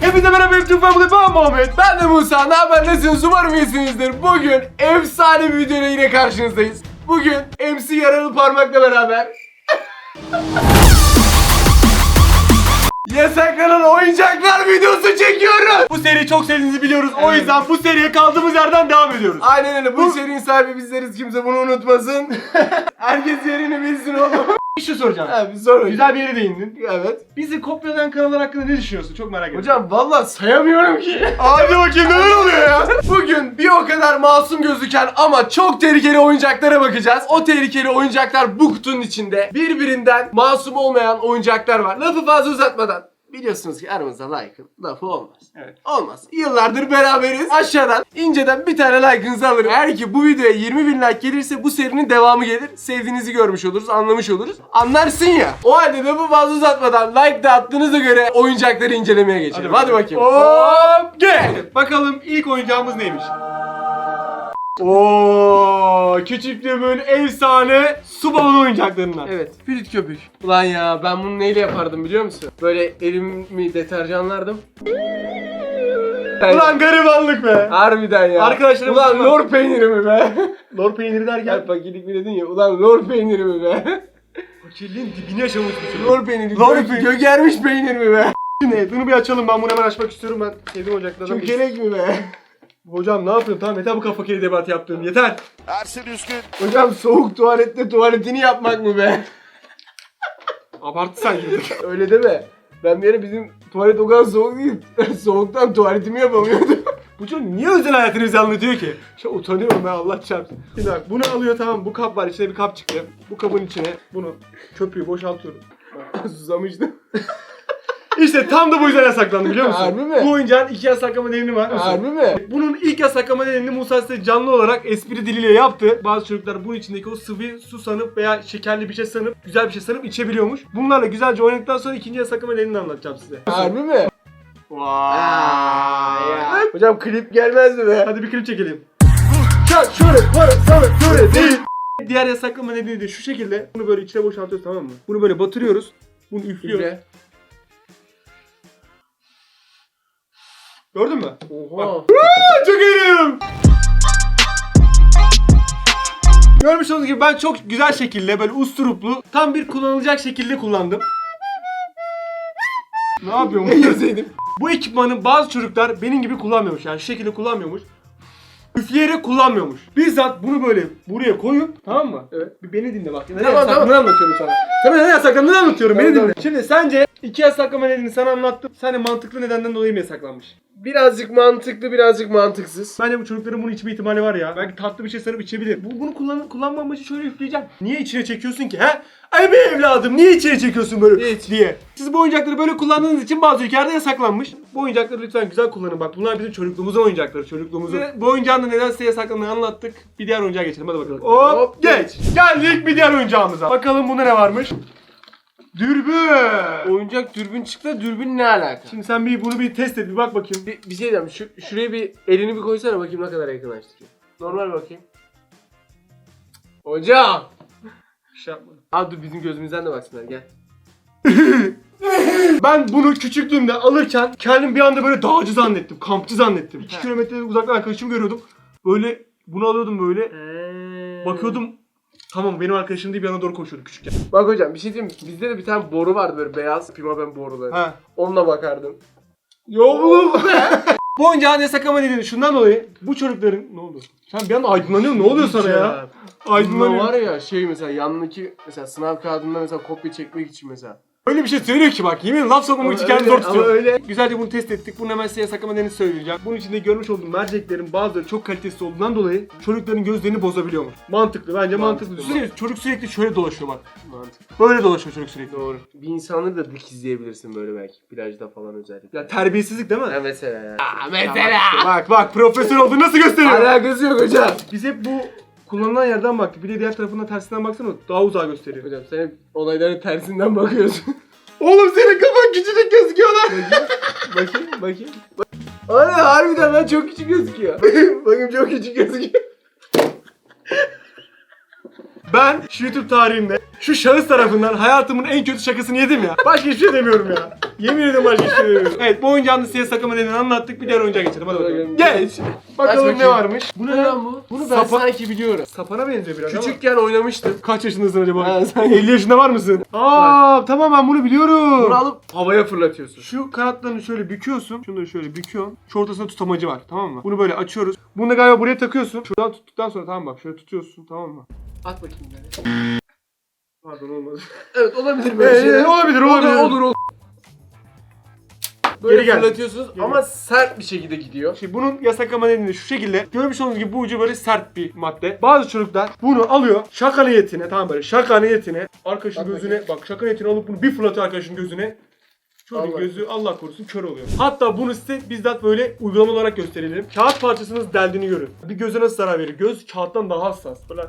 Hepinize merhaba YouTube Family ben Muhammed. Ben de Musa. Ne haber? Nasılsınız? Umarım iyisinizdir. Bugün efsane bir videoyla yine karşınızdayız. Bugün MC Yaralı Parmak'la beraber Yasaklanan oyuncaklar videosu çekiyoruz. Bu seriyi çok sevdiğinizi biliyoruz. O Evet. yüzden bu seriye kaldığımız yerden devam ediyoruz. Aynen öyle. Bu serinin sahibi bizleriz. Kimse bunu unutmasın. Herkes yerini bilsin oğlum. Bir şey soracağım. Ha, bir sor Güzel bir yere değindin. Evet. Bizi kopyalayan kanallar hakkında ne düşünüyorsun? Çok merak ediyorum. Hocam valla sayamıyorum ki. hadi bakayım neler oluyor ya? Bugün bir o kadar masum gözüken ama çok tehlikeli oyuncaklara bakacağız. O tehlikeli oyuncaklar bu kutunun içinde. Birbirinden masum olmayan oyuncaklar var. Lafı fazla uzatmadan. Biliyorsunuz ki aramızda like'ın lafı olmaz. Evet. Olmaz. Yıllardır beraberiz. Aşağıdan inceden bir tane like'ınızı alırım. Eğer ki bu videoya 20 bin like gelirse bu serinin devamı gelir. Sevdiğinizi görmüş oluruz, anlamış oluruz. Anlarsın ya. O halde lafı fazla uzatmadan like de attığınıza göre oyuncakları incelemeye geçelim. Hadi, bakayım. Hop gel. Bakalım ilk oyuncağımız neymiş? Oo, küçüklüğümün efsane su balonu oyuncaklarından. Evet, flüt köpük. Ulan ya ben bunu neyle yapardım biliyor musun? Böyle elimi deterjanlardım. Ulan garibanlık be. Harbiden ya. Arkadaşlarımız Ulan var. lor peyniri mi be? Lor peyniri derken Gel pakilik mi dedin ya? Ulan lor peyniri mi be? fakirliğin dibine yaşamış bir lor peyniri. Lor gö- peyniri. Gögermiş peynir mi be? Ne? Bunu bir açalım ben bunu hemen açmak istiyorum ben. Sevdiğim oyuncaklardan. birisi. Çökelek mi be? Hocam ne yapıyorsun? Tamam yeter bu kafa fakiri debat yaptığın yeter. Ersin Üskün Hocam soğuk tuvalette tuvaletini yapmak mı be? Abartı gibi. Öyle deme. Ben bir ara bizim tuvalet o kadar soğuk değil. Soğuktan tuvaletimi yapamıyordum. Bu çocuk niye özel hayatını bize anlatıyor ki? Şu utanıyorum ben Allah çarpsın. Bir dakika bunu alıyor tamam bu kap var içinde bir kap çıktı. Bu kabın içine bunu köpüğü boşaltıyorum. Susamıştım. İşte tam da bu yüzden yasaklandı biliyor musun? Harbi mi? Bu oyuncağın iki yasaklama nedeni var. Harbi mi? Bunun ilk yasaklama nedenini Musa size canlı olarak espri diliyle yaptı. Bazı çocuklar bunun içindeki o sıvı su sanıp veya şekerli bir şey sanıp, güzel bir şey sanıp içebiliyormuş. Bunlarla güzelce oynadıktan sonra ikinci yasaklama nedenini anlatacağım size. Harbi mi? Vay. ya. Hocam klip gelmezdi be. Hadi bir klip çekelim. Çak şöyle para sana şöyle değil. Diğer yasaklama nedeni de şu şekilde. Bunu böyle içine boşaltıyoruz tamam mı? Bunu böyle batırıyoruz. Bunu üflüyoruz. Üfle. Gördün mü? Oha. Çok eğleniyorum. Görmüş olduğunuz gibi ben çok güzel şekilde böyle usturuplu tam bir kullanılacak şekilde kullandım. Ne yapıyorum? Yeseydim. Bu ekipmanı bazı çocuklar benim gibi kullanmıyormuş. Yani şu şekilde kullanmıyormuş. Üfleyerek kullanmıyormuş. Bizzat bunu böyle buraya koyun tamam mı? Evet. Bir beni dinle bak. Ne Tamam, yasaklandığını anlatıyorum sana. Sana ne yasaklandığını anlatıyorum. Tamam, beni dinle. tamam. Şimdi sence iki yasaklama nedenini sana anlattım. Sence mantıklı nedenden dolayı mı yasaklanmış? Birazcık mantıklı birazcık mantıksız. Bence bu çocukların bunu içme ihtimali var ya. Belki tatlı bir şey sanıp içebilir. Bu, bunu kullan, kullanma amacı şöyle üfleyeceğim. Niye içine çekiyorsun ki he? Ay be evladım niye içine çekiyorsun böyle Hiç. diye. Siz bu oyuncakları böyle kullandığınız için bazı ülkelerde yasaklanmış. Bu oyuncakları lütfen güzel kullanın bak. Bunlar bizim çocukluğumuzun oyuncakları. Çocukluğumuzun. Ve bu oyuncağın da neden size yasaklandığını anlattık. Bir diğer oyuncağa geçelim hadi bakalım. Hop, Hop, geç. Geldik bir diğer oyuncağımıza. Bakalım bunda ne varmış? Dürbün. Oyuncak dürbün çıktı dürbün ne alaka? Şimdi sen bir bunu bir test et bir bak bakayım. Bir, bir şey diyeceğim. Şu, şuraya bir elini bir koysana bakayım ne kadar yakınlaştırıyor. Normal bakayım. Hocam. Bir şey yapma. Abi dur bizim gözümüzden de baksınlar gel. Ben bunu küçüklüğümde alırken kendim bir anda böyle dağcı zannettim, kampçı zannettim. 2 He. kilometre uzaktan arkadaşımı görüyordum. Böyle bunu alıyordum böyle. Bakıyordum tamam benim arkadaşım diye bir yana doğru koşuyordu küçükken. Bak hocam bir şey diyeyim mi? Bizde de bir tane boru vardı böyle beyaz pimapen boruları. Ha. Onunla bakardım. Yo bu Bu oyuncağın yasaklama nedeni şundan dolayı bu çocukların ne oldu? Sen bir anda aydınlanıyorsun ne oluyor sana ya? Bunda Aydınlanıyor. var ya şey mesela yanındaki mesela sınav kağıdında mesela kopya çekmek için mesela. Öyle bir şey söylüyor ki bak yemin laf sokmamak için öyle- zor tutuyor. ama öyle. Güzelce bunu test ettik. Bunu hemen size yasaklama nedenini söyleyeceğim. Bunun içinde görmüş olduğum merceklerin bazıları çok kalitesiz olduğundan dolayı çocukların gözlerini bozabiliyormuş. Mantıklı bence mantıklı. Mantıklı. Düşünsene çocuk sürekli şöyle dolaşıyor bak. Mantıklı. Böyle dolaşıyor çocuk sürekli. Doğru. Bir insanları da dik izleyebilirsin böyle belki. Plajda falan özellikle. Ya terbiyesizlik değil mi? Ya mesela ya. Bak bak profesör oldu nasıl gösteriyor? Alakası yok hocam. Biz hep bu kullanılan yerden baktık. Bir de diğer tarafından tersinden baksana daha uzağa gösteriyor. Hocam sen hep olayların tersinden bakıyorsun. Oğlum senin kafan küçücük gözüküyor lan. bakayım bakayım. Ana harbiden lan çok küçük gözüküyor. bakayım çok küçük gözüküyor. Ben şu YouTube tarihinde şu şahıs tarafından hayatımın en kötü şakasını yedim ya. Başka hiçbir şey demiyorum ya. Yemin ederim başka hiçbir şey demiyorum. Evet bu oyuncağın da size sakama nedenini anlattık. Bir diğer oyuncağa geçelim. Hadi bakalım. Geç. Bakalım ne bakayım. varmış. Bu ne lan bu? Bunu ben Sapa- sanki biliyorum. Sapana benziyor biraz ama. Küçükken oynamıştım. Kaç yaşındasın acaba? Ha, sen- 50 yaşında var mısın? Aa tamam ben bunu biliyorum. Bunu alıp havaya fırlatıyorsun. Şu kanatlarını şöyle büküyorsun. Şunları şöyle büküyorsun. Şu ortasında tutamacı var tamam mı? Bunu böyle açıyoruz. Bunu da galiba buraya takıyorsun. Şuradan tuttuktan sonra tamam bak şöyle tutuyorsun tamam mı? At bakayım böyle. Pardon olmadı. Evet olabilir Ee, böyle şeyler. olabilir olabilir. Olur olur. Böyle Geri gel. fırlatıyorsunuz Geri ama sert bir şekilde gidiyor. Şimdi bunun yasaklama nedeni şu şekilde. Görmüş olduğunuz gibi bu ucu böyle sert bir madde. Bazı çocuklar bunu alıyor şaka niyetine tamam böyle şaka niyetine arkadaşın Bak gözüne bak şaka niyetine alıp bunu bir fırlatıyor arkadaşın gözüne. Çocuğun Allah. gözü Allah korusun kör oluyor. Hatta bunu size bizzat böyle uygulama olarak gösterelim. Kağıt parçasınız deldiğini görün. Bir göze nasıl zarar verir? Göz kağıttan daha hassas. Böyle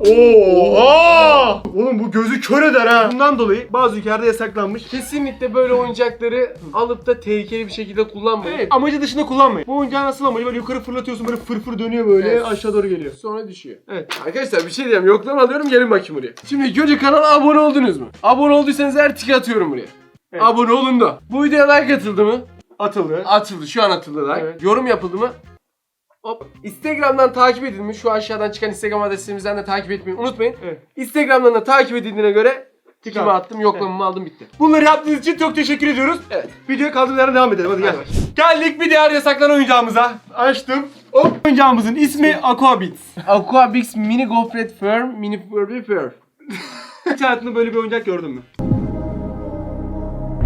Oha! Oğlum bu gözü kör eder ha. Bundan dolayı bazı ülkelerde yasaklanmış. Kesinlikle böyle oyuncakları alıp da tehlikeli bir şekilde kullanmayın. Evet. Amacı dışında kullanmayın. Bu oyuncağın asıl amacı böyle yukarı fırlatıyorsun böyle fırfır dönüyor böyle Evet. aşağı doğru geliyor. Sonra düşüyor. Evet. Arkadaşlar bir şey diyeyim. Yoklama alıyorum gelin bakayım buraya. Şimdi ilk önce kanala abone oldunuz mu? Abone olduysanız her tik atıyorum buraya. Evet. Abone olun da. Bu videoya like atıldı mı? Atıldı. Atıldı. Şu an atıldı like. Evet. Yorum yapıldı mı? Hop. Instagram'dan takip edilmiş. Şu aşağıdan çıkan Instagram adresimizden de takip etmeyi unutmayın. Evet. Instagram'dan da takip edildiğine göre tikimi Tamam. attım, yoklamamı aldım bitti. Bunları yaptığınız için çok teşekkür ediyoruz. Evet. Videoya kaldığımız yerden devam edelim. Hadi gel. Hadi Geldik bir diğer yasaklanan oyuncağımıza. Açtım. Hop. Oyuncağımızın ismi Aquabits. Aquabix Mini Gofret Firm Mini Furby Fur. Hiç hayatında böyle bir oyuncak gördün mü?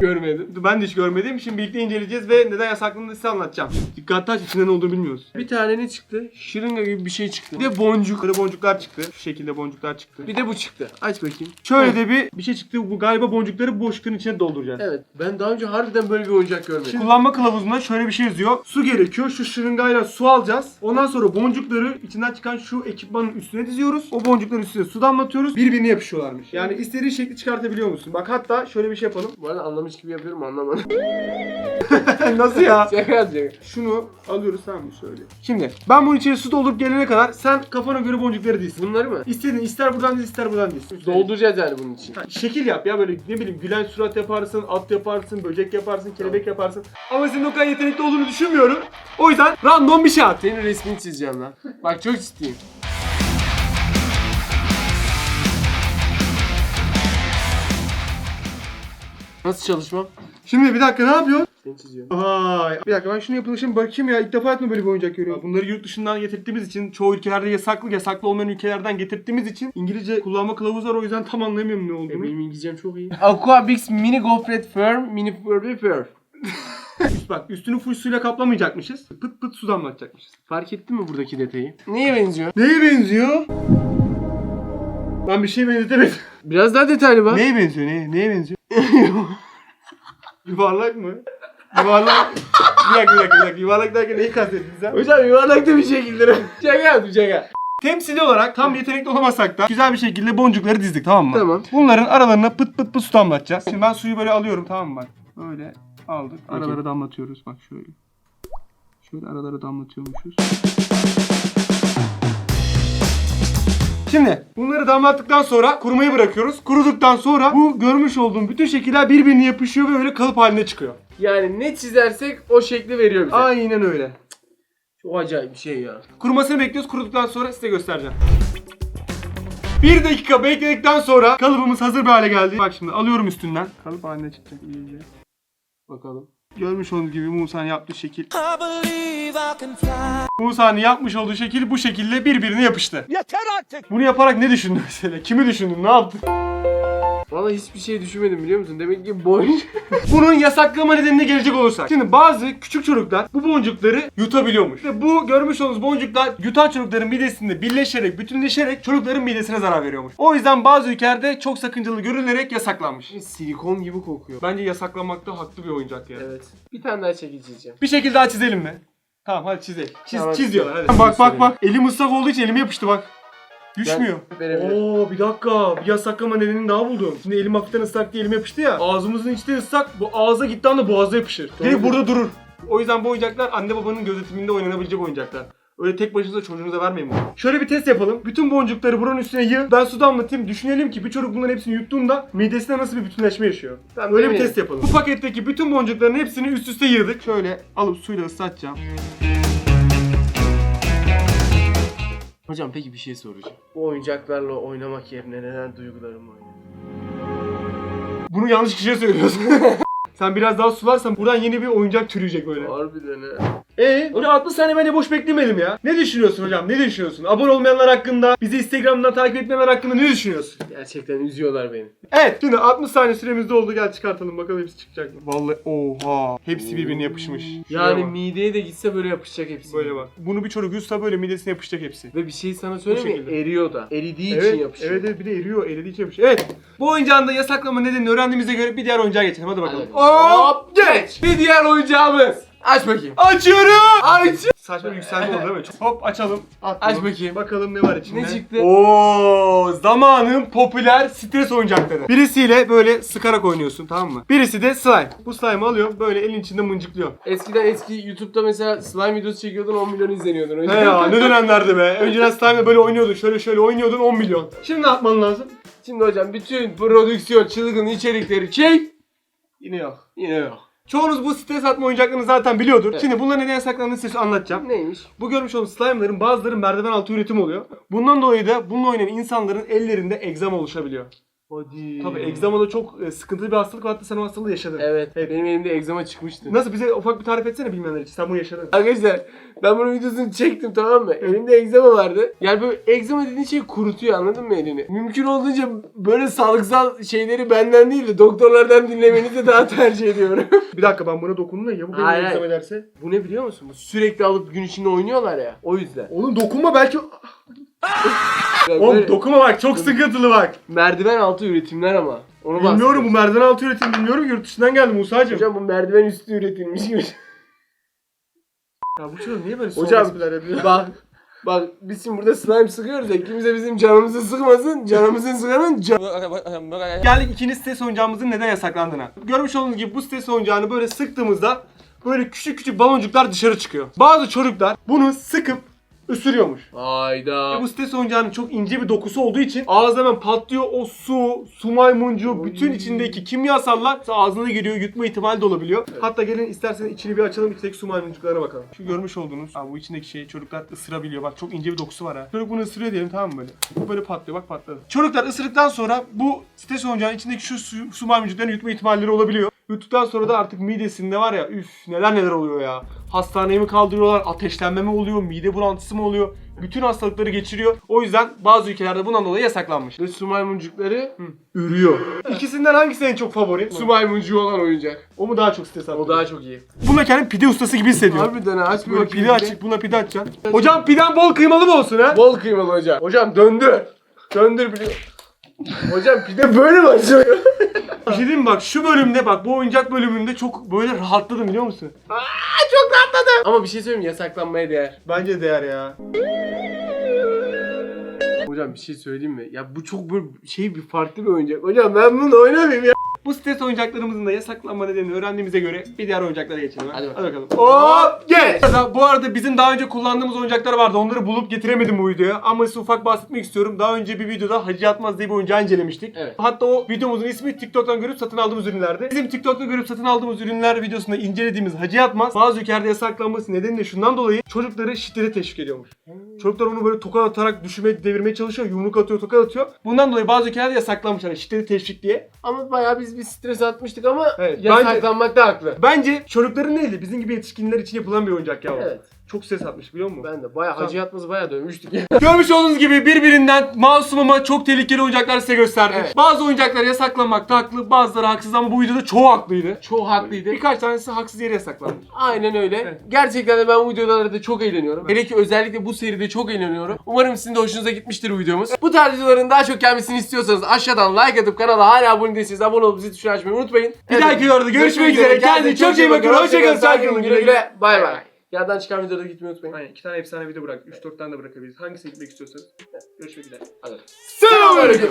Görmedim. Ben de hiç görmedim. Şimdi birlikte inceleyeceğiz ve neden yasaklandığını size anlatacağım. Dikkatli aç içinde ne olduğunu bilmiyoruz. Bir tane ne çıktı? Şırınga gibi bir şey çıktı. Bir de boncuk. Yukarı boncuklar çıktı. Şu şekilde boncuklar çıktı. Bir de bu çıktı. Aç bakayım. Şöyle de bir bir şey çıktı. Bu galiba boncukları boşlukların içine dolduracağız. Evet. Ben daha önce harbiden böyle bir oyuncak görmedim. Şimdi kullanma kılavuzunda şöyle bir şey yazıyor. Su gerekiyor. Şu şırıngayla su alacağız. Ondan sonra boncukları içinden çıkan şu ekipmanın üstüne diziyoruz. O boncukların üstüne su damlatıyoruz. Birbirine yapışıyorlarmış. Yani istediğin şekli çıkartabiliyor musun? Bak hatta şöyle bir şey yapalım. Bu arada anlamış gibi yapıyorum anlamadım. Nasıl ya? Şaka. Şunu alıyoruz tamam mı şöyle. Şimdi ben bunun içine su doldurup gelene kadar sen kafana göre boncukları diz. Bunları mı? İstediğin ister buradan diz ister buradan diz. Dolduracağız yani bunun için. Ha, şekil yap ya böyle ne bileyim gülen surat yaparsın, at yaparsın, böcek yaparsın, kelebek yaparsın. Ama senin o kadar yetenekli olduğunu düşünmüyorum. O yüzden random bir şey at. Senin resmini çizeceğim lan. Bak çok ciddiyim. Nasıl çalışmam? Şimdi bir dakika ne yapıyorsun? Seni çiziyorum. Vay. Bir dakika ben şunu yapılışını bakayım ya. İlk defa hayatımda böyle bir oyuncak görüyorum. Bunları yurt dışından getirdiğimiz için çoğu ülkelerde yasaklı, yasaklı olmayan ülkelerden getirdiğimiz için İngilizce kullanma kılavuzu var o yüzden tam anlayamıyorum ne E, olduğunu. benim İngilizcem çok iyi. Aquabix Mini Gofret Firm Mini Furby Fur. Üst- Bak üstünü full suyla kaplamayacakmışız. Pıt pıt su damlatacakmışız. Fark ettin mi buradaki detayı? Neye benziyor? Neye benziyor? Ben bir şey benzetemedim. Biraz daha detaylı bak. Neye benziyor? Neye, neye benziyor? Yuvarlak mı? Yuvarlak. bir dakika bir dakika bir dakika. Yuvarlak derken neyi kastettin sen? Hocam yuvarlak da bir şekilde. şaka yaptım şaka. Temsili olarak tam yetenekli olamasak da güzel bir şekilde boncukları dizdik tamam mı? Tamam. Bunların aralarına pıt pıt pıt su damlatacağız. Şimdi ben suyu böyle alıyorum tamam mı bak. Böyle aldık. Aralara damlatıyoruz bak şöyle. Şöyle aralara damlatıyormuşuz. Şimdi bunları damlattıktan sonra kurumayı bırakıyoruz. Kuruduktan sonra bu görmüş olduğum bütün şekiller birbirine yapışıyor ve öyle kalıp haline çıkıyor. Yani ne çizersek o şekli veriyor bize. Aynen öyle. Çok acayip bir şey ya. Kurumasını bekliyoruz. Kuruduktan sonra size göstereceğim. Bir dakika bekledikten sonra kalıbımız hazır bir hale geldi. Bak şimdi alıyorum üstünden. Kalıp haline çıkacak iyice. Bakalım. Görmüş olduğunuz gibi Musa'nın yaptığı şekil. Musa'nın yapmış olduğu şekil bu şekilde birbirine yapıştı. Yeter artık. Bunu yaparak ne düşündün mesela? Kimi düşündün? Ne yaptın? Valla hiçbir şey düşünmedim biliyor musun? Demek ki boy. Bunun yasaklama nedenine gelecek olursak. Şimdi bazı küçük çocuklar bu boncukları yutabiliyormuş. Ve bu görmüş olduğunuz boncuklar yutan çocukların midesinde birleşerek, bütünleşerek çocukların midesine zarar veriyormuş. O yüzden bazı ülkelerde çok sakıncalı görülerek yasaklanmış. Silikon gibi kokuyor. Bence yasaklamakta haklı bir oyuncak ya. Evet. Bir tane daha çekici çizeceğim. Bir şekil daha çizelim mi? Tamam hadi çizelim. Çiz, Tamam, çiz diyorlar hadi. Bak bak bak. Elim ıslak olduğu için elime yapıştı bak. Düşmüyor. Verebilirim. Oo bir dakika bir yasaklama nedenini daha buldum. Şimdi elim hafiften ıslak diye elime yapıştı ya. Ağzımızın içi de ıslak. Bu ağza gitti anda boğazda yapışır. Direkt Doğru. burada durur. O yüzden bu oyuncaklar anne babanın gözetiminde oynanabilecek oyuncaklar. Öyle tek başınıza çocuğunuza vermeyin bunu. Şöyle bir test yapalım. Bütün boncukları buranın üstüne yığ. Ben su damlatayım. Düşünelim ki bir çocuk bunların hepsini yuttuğunda midesinde nasıl bir bütünleşme yaşıyor. Tamam, Öyle bir test yapalım. Bu paketteki bütün boncukların hepsini üst üste yığdık. Şöyle alıp suyla ıslatacağım. Hocam peki bir şey soracağım. Bu oyuncaklarla oynamak yerine neden duygularımla oynuyorsun? Bunu yanlış kişiye söylüyorsun. Sen biraz daha sularsan buradan yeni bir oyuncak türüyecek böyle. Harbiden ha. Ee, hocam 60 saniye bence boş beklemedim ya. Ne düşünüyorsun hocam? Ne düşünüyorsun? Abone olmayanlar hakkında, bizi Instagram'dan takip etmeyenler hakkında ne düşünüyorsun? Gerçekten üzüyorlar beni. Evet, şimdi 60 saniye süremiz doldu. Gel çıkartalım bakalım hepsi çıkacak mı? Vallahi oha. Hepsi birbirine yapışmış. Şuraya Yani bak. mideye de gitse böyle yapışacak hepsi. böyle bak. Bunu bir çocuk yutsa böyle midesine yapışacak hepsi. Ve bir şey sana söyleyeyim mi? şekilde. Eriyor da. Eridiği Evet, için yapışıyor. evet, evet bir de eriyor, eridiği için yapışıyor. Evet, bu oyuncağın da yasaklama nedenini öğrendiğimize göre bir diğer oyuncağa geçelim. Hadi bakalım. Hop geç. Bir diğer oyuncağımız. Aç bakayım. Açıyorum! Aç. Saçma bir yükselme oldu değil mi? Hop açalım. Atla. Aç bakayım. Bakalım ne var içinde. Ne çıktı? Oo, zamanın popüler stres oyuncakları. Birisiyle böyle sıkarak oynuyorsun tamam mı? Birisi de slime. Bu slime'ı alıyor böyle elin içinde mıncıklıyor. Eskiden eski YouTube'da mesela slime videosu çekiyordun 10 milyon izleniyordun. He ya ne dönemlerdi be. Önceden slime'la böyle oynuyordun. Şöyle şöyle oynuyordun 10 milyon. Şimdi ne yapman lazım? Şimdi hocam bütün prodüksiyon çılgın içerikleri çek. Yine yok. Yine yok. Çoğunuz bu stres atma oyuncaklarını zaten biliyordur. Şimdi bunların neden yasaklandığını size anlatacağım. Neymiş? Bu görmüş olduğunuz slime'ların bazıları merdiven altı üretim oluyor. Bundan dolayı da bununla oynayan insanların ellerinde egzama oluşabiliyor. Hadi. Tabii egzama da çok e, sıkıntılı bir hastalık ve hatta sen o hastalığı yaşadın. Evet. Benim elimde egzama çıkmıştı. Nasıl bize ufak bir tarif etsene bilmeyenler için. Sen bunu yaşadın. Arkadaşlar ben bunun videosunu çektim tamam mı? Elimde egzama vardı. Yani böyle egzama dediğin şey kurutuyor anladın mı elini? Mümkün olduğunca böyle sağlıksal şeyleri benden değil de doktorlardan dinlemenizi daha tercih ediyorum. Bir dakika ben buna dokundum da ya bu benim Hayır, egzama hayır. ederse. Bu ne biliyor musun? Bu sürekli alıp gün içinde oynuyorlar ya. O yüzden. Oğlum dokunma belki... Yani Oğlum böyle dokunma bak çok sıkıntılı bak. merdiven altı üretimler ama. Onu Bilmiyorum bu bahsediyorum. merdiven altı üretim bilmiyorum yurt dışından geldi Musa'cığım. Hocam bu merdiven üstü üretilmiş gibi. Ya bu çocuk niye böyle son Hocam espriler yapıyor? bak bak biz şimdi burada slime sıkıyoruz ya kimse bizim canımızı sıkmasın. Canımızı sıkanın can... Geldik ikinci stres oyuncağımızın neden yasaklandığına. Görmüş olduğunuz gibi bu stres oyuncağını böyle sıktığımızda böyle küçük küçük baloncuklar dışarı çıkıyor. Bazı çocuklar bunu sıkıp ısırıyormuş. Hayda. Ve bu stres oyuncağının çok ince bir dokusu olduğu için ağızda hemen patlıyor o su, su maymuncuğu, bütün içindeki kimyasallar ağzına giriyor, yutma ihtimali de olabiliyor. Hatta gelin isterseniz içini bir açalım, içindeki su maymuncuklarına bakalım. Şu görmüş olduğunuz, abi bu içindeki şeyi çocuklar ısırabiliyor. Bak çok ince bir dokusu var ha. Çocuk bunu ısırıyor diyelim tamam mı böyle? Bu böyle patlıyor, bak patladı. Çocuklar ısırdıktan sonra bu stres oyuncağının içindeki şu su, su maymuncuklarını yutma ihtimalleri olabiliyor. Yuttuktan sonra da artık midesinde var ya üf neler neler oluyor ya. Hastaneye mi kaldırıyorlar, ateşlenme mi oluyor, mide bulantısı mı oluyor? Bütün hastalıkları geçiriyor. O yüzden bazı ülkelerde bundan dolayı yasaklanmış. Ve su maymuncukları ürüyor. İkisinden hangisi en çok favori? Su maymuncuğu olan oyuncak. O mu daha çok stres attı? O daha çok iyi. Buna kendimi pide ustası gibi hissediyorum. Harbiden ha aç bir Böyle bakayım. pide açık, buna pide açacaksın. Hocam piden bol kıymalı mı olsun ha? Bol kıymalı hocam. Hocam döndür. Döndür biliyor. hocam pide böyle mi açılıyor? Bir şey diyeyim mi bak şu bölümde bak bu oyuncak bölümünde çok böyle rahatladım biliyor musun? çok rahatladım. Ama bir şey söyleyeyim mi? Yasaklanmaya değer. Bence değer ya. Hocam bir şey söyleyeyim mi? Ya bu çok böyle şey bir farklı bir oyuncak. Hocam ben bunu oynamayayım ya. Bu stres oyuncaklarımızın da yasaklanma nedenini öğrendiğimize göre bir diğer oyuncaklara geçelim. ha? Hadi bakalım. Hop geç. Bu arada bizim daha önce kullandığımız oyuncaklar vardı. Onları bulup getiremedim bu videoya. Ama size ufak bahsetmek istiyorum. Daha önce bir videoda Hacı Yatmaz diye bir oyuncağı incelemiştik. Evet. Hatta o videomuzun ismi TikTok'tan görüp satın aldığımız ürünlerdi. Bizim TikTok'ta görüp satın aldığımız ürünler videosunda incelediğimiz Hacı Yatmaz bazı ülkelerde yasaklanması nedeniyle şundan dolayı çocukları şiddete teşvik ediyormuş. Çocuklar onu böyle tokat atarak düşürmeye, devirmeye çalışıyor. Yumruk atıyor, tokat atıyor. Bundan dolayı bazı ülkelerde yasaklanmış hani şiddete teşvik diye. Ama bayağı biz bir stres atmıştık ama Evet, yasaklanmakta haklı. Bence çocukların de bizim gibi yetişkinler için yapılan bir oyuncak ya. Evet. Çok stres atmış biliyor musun? Ben de bayağı hacı yatmazı bayağı dövmüştük ya. Görmüş olduğunuz gibi birbirinden masum ama çok tehlikeli oyuncaklar size gösterdik. Evet. Bazı oyuncaklar yasaklanmakta haklı, bazıları haksız ama bu videoda çoğu haklıydı. Çoğu haklıydı. Birkaç tanesi haksız yere yasaklanmış. Aynen öyle. Evet. Gerçekten de ben bu videolarda çok eğleniyorum. Hele ki özellikle bu seride çok eğleniyorum. Umarım sizin de hoşunuza gitmiştir bu videomuz. Bu tarz videoların daha çok gelmesini istiyorsanız aşağıdan like atıp kanala hala abone değilseniz abone olup zil tuşunu açmayı unutmayın. Bir dahaki videoda görüşmek üzere. Kendinize çok iyi bakın. Hoşçakalın. Saygın güle güle. Bay bay. Yerden çıkan videoda gitmeyi unutmayın. Aynen iki tane efsane video bırak. 3-4 tane de bırakabiliriz. Hangisine gitmek istiyorsanız. Görüşmek üzere. Hadi. Selamünaleyküm.